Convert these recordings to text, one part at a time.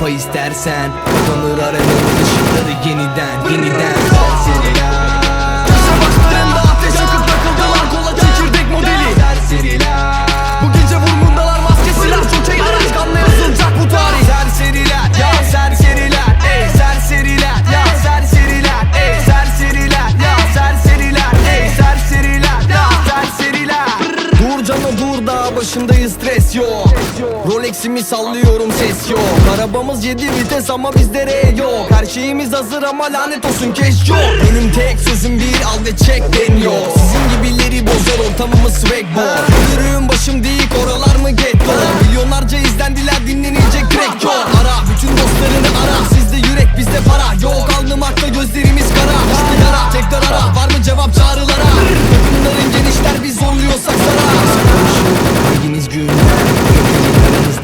pay istersen Kapanır arenanın ışıkları yeniden yeniden. Serseriler Dur canı dur da başındayız stres yok. Rolex'imi sallıyorum ses yok. Arabamız 7 vites ama bizde R yok. Her şeyimiz hazır ama lanet olsun keş yok. Benim tek sözüm bir al ve çek deniyor Sizin gibileri bozar ortamımız swag ball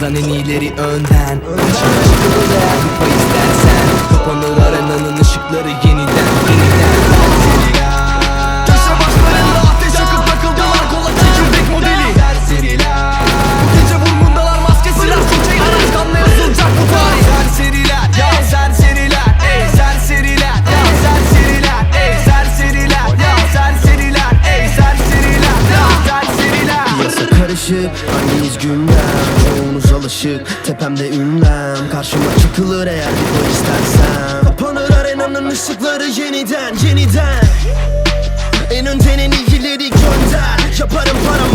Aranızdan en iyileri önden. Başına karışık hangiyiz gündem Çoğunuz alışık. Tepemde ünlem Karşıma çıkılır eğer bir boy istersen Kapanır arenanın ışıkları yeniden yeniden. En önden en iyileri gönder. Yaparım para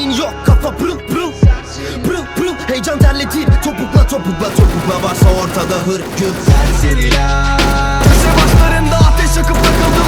Lean yok kafa pırıl pırıl. Pırıl pırıl heyecan terletir Topukla topukla topukla varsa ortada hır gür Serseriler Köşe başlarında ateş yakıp takıldılar